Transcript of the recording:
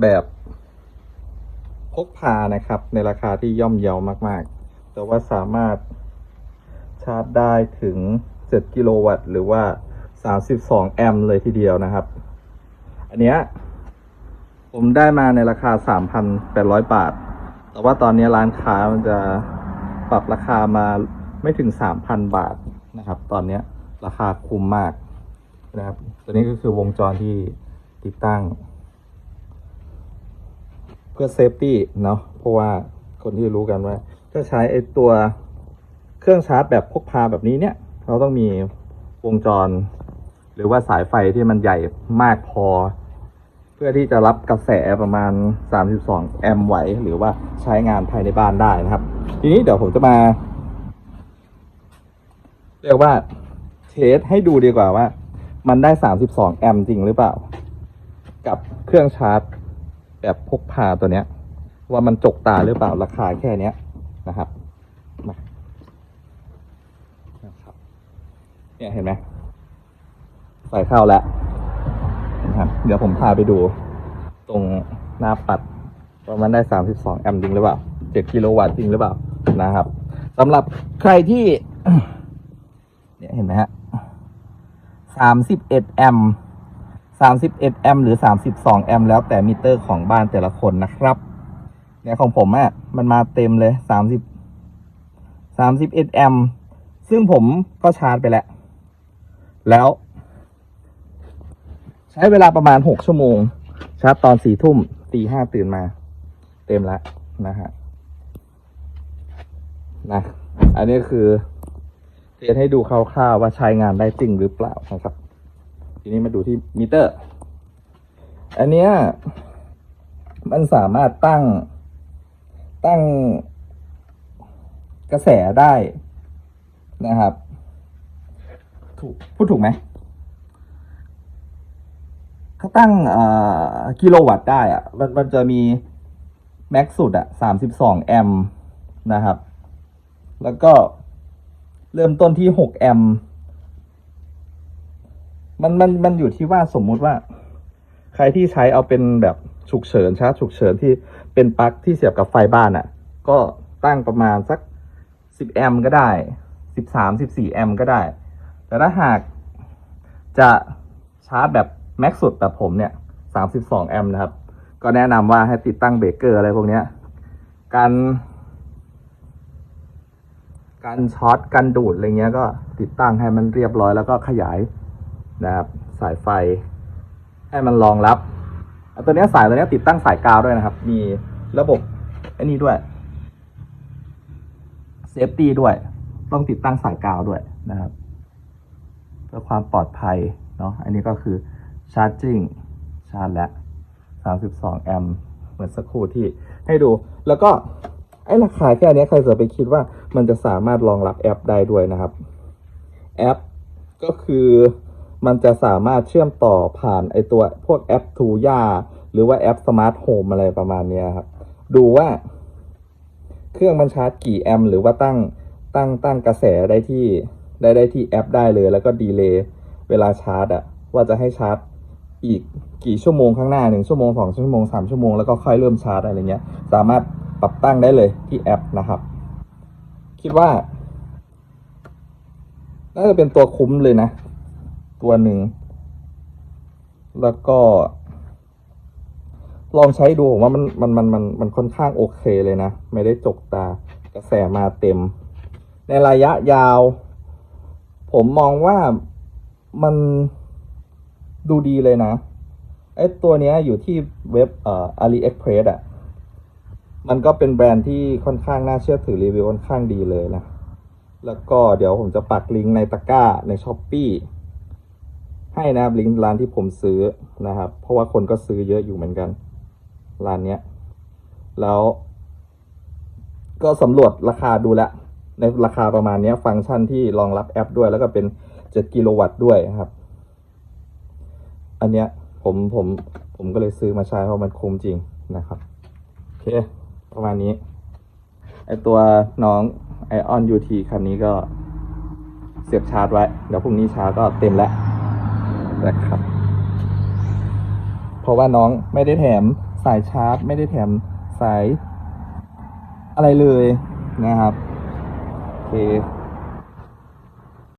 แบบพกพานะครับ ในราคาที่ย่อมเยาวมาก ๆ แต่ว่าสามารถชาร์จได้ถึง 7 กิโลวัตต์หรือว่า 32 แอมป์เลยทีเดียวนะครับ อันเนี้ยผมได้มาในราคา 3,800 บาท แต่ว่าตอนนี้ร้านค้ามันจะปรับราคามาไม่ถึง 3,000 บาทนะครับ ตอนนี้ราคาคุ้มมากนะครับ ตัวนี้ก็คือวงจรที่ติดตั้ง เพื่อเซฟตี้เนาะเพราะว่าคนที่รู้กันว่าถ้าใช้ไอตัวเครื่องชาร์จแบบพกพาแบบนี้เนี่ย เราต้องมีวงจร หรือว่าสายไฟที่มันใหญ่มากพอ เพื่อที่จะรับกระแสประมาณ 32 แอมป์ไหว หรือว่าใช้งานภายในบ้านได้นะครับ ทีนี้เดี๋ยวผมจะมา เรียกว่าเทสให้ดูดีกว่าว่า มันได้ 32 แอมป์จริงหรือเปล่า กับเครื่องชาร์จ แบบพกพาตัวเนี้ย ว่ามันจกตาหรือเปล่าราคาแค่เนี้ยนะครับมานะครับเนี่ยเห็นไหมใส่เข้าแล้วนะครับเดี๋ยวผมพาไปดู ตรงหน้าปัดว่ามันได้ 32 แอมป์จริงหรือเปล่า 7 กิโลวัตต์จริงหรือเปล่านะครับสำหรับใครที่ เนี่ยเห็นไหมฮะ 31 แอมป์ 31แอมป์หรือ 32แอมป์แล้วแต่มิเตอร์ของบ้านแต่ละคนนะครับเนี่ยของผมอะ่ะมันมาเต็มเลย 30 31แอมป์ซึ่งผมก็ชาร์จไปแล้ว แล้ว ใช้เวลาประมาณ 6 ชั่วโมง ชาร์จตอน4ทุ่มตีห้าตื่นมา เต็มแล้วนะฮะนะอันนี้คือเทสให้ดูคร่าวๆว่าใช้งานได้จริงหรือเปล่านะครับ ทีนี้มาดูที่มิเตอร์ อันเนี้ยมันสามารถตั้งตั้งกระแสได้นะครับ ถูกพูดถูกไหมเขาตั้งกิโลวัตต์ได้อะมันมันจะมีแม็กสุดอะสามสิบสองแอมป์นะครับ แล้วก็เริ่มต้นที่หกแอมป์ มันมันมันอยู่ที่ว่าสมมุติว่า ใครที่ใช้เอาเป็นแบบฉุกเฉินชาร์จฉุกเฉินที่เป็นปลั๊กที่เสียบกับไฟบ้านอะ่ะ ก็ตั้งประมาณสักสิบแอมก็ได้สิบสามสิบสี่แอมก็ได้ แต่ถ้าหากจะชาร์จแบบแม็กสุดแบบผมเนี่ยสามสิบสองแอมนะครับ ก็แนะนำว่าให้ติดตั้งเบรกเกอร์อะไรพวกนี้การการช็อตการดูดอะไรเงี้ยก็ติดตั้งให้มันเรียบร้อยแล้วก็ขยาย นะครับ สายไฟ ให้มันรองรับตัวนี้สายตัวนี้ติดตั้งสายกาวด้วยนะครับ มีระบบไอ้นี่ด้วยเซฟตี้ด้วย ต้องติดตั้งสายกาวด้วยนะครับ เพื่อความปลอดภัยเนาะอันนี้ก็คือชาร์จิ่งชาร์จแล้ว32 แอมป์เหมือนสักครู่ที่ให้ดู แล้วก็ไอ้ราคาแค่เนี้ยใครจะไปคิดว่ามันจะสามารถรองรับแอปได้ด้วยนะครับ แอปก็คือ มันจะสามารถเชื่อมต่อผ่านไอตัวพวกแอปทูย่าหรือว่าแอปสมาร์ทโฮมอะไรประมาณนี้ครับ ดูว่า เครื่องมันชาร์จกี่แอมป์หรือว่าตั้งตั้งตั้งกระแสได้ที่ได้ได้ที่แอปได้เลย แล้วก็ดีเลย์เวลาชาร์จอะว่าจะให้ชาร์จอีกกี่ชั่วโมงข้างหน้าหนึ่งชั่วโมงสองชั่วโมงสามชั่วโมงแล้วก็ค่อยเริ่มชาร์จอะไรเงี้ย สามารถปรับตั้งได้เลยที่แอปนะครับ คิดว่าน่าจะเป็นตัวคุ้มเลยนะ ตัวหนึ่ง แล้วก็ ลองใช้ดูผมว่ามันมันมันมันมันค่อนข้างโอเคเลยนะ ไม่ได้จกตากระแสมาเต็ม ในระยะยาว ผมมองว่ามันดูดีเลยนะ ไอ้ตัวเนี้ยอยู่ที่เว็บเอ่อ AliExpress อะ มันก็เป็นแบรนด์ที่ค่อนข้างน่าเชื่อถือรีวิวค่อนข้างดีเลยนะ แล้วก็เดี๋ยวผมจะปักลิงก์ในตะกร้าในช้อปปี ให้นะครับลิงก์ร้านที่ผมซื้อนะครับ เพราะว่าคนก็ซื้อเยอะอยู่เหมือนกัน ร้านเนี้ย แล้ว ก็สำรวจราคาดูแล้วในราคาประมาณเนี้ยฟังก์ชันที่รองรับแอปด้วย แล้วก็เป็น 7 กิโลวัตต์ด้วยครับ อันเนี้ยผมผมผมก็เลยซื้อมาใช้เพราะมันคุ้มจริงนะครับ โอเค ประมาณนี้ ไอตัวน้องไอออนยูทีคันนี้ก็เสียบชาร์จไว้ เดี๋ยวพรุ่งนี้ชาร์จก็เต็มแล้ว นะครับ เพราะว่าน้องไม่ได้แถมสายชาร์จ ไม่ได้แถมสาย อะไรเลยนะครับโอเค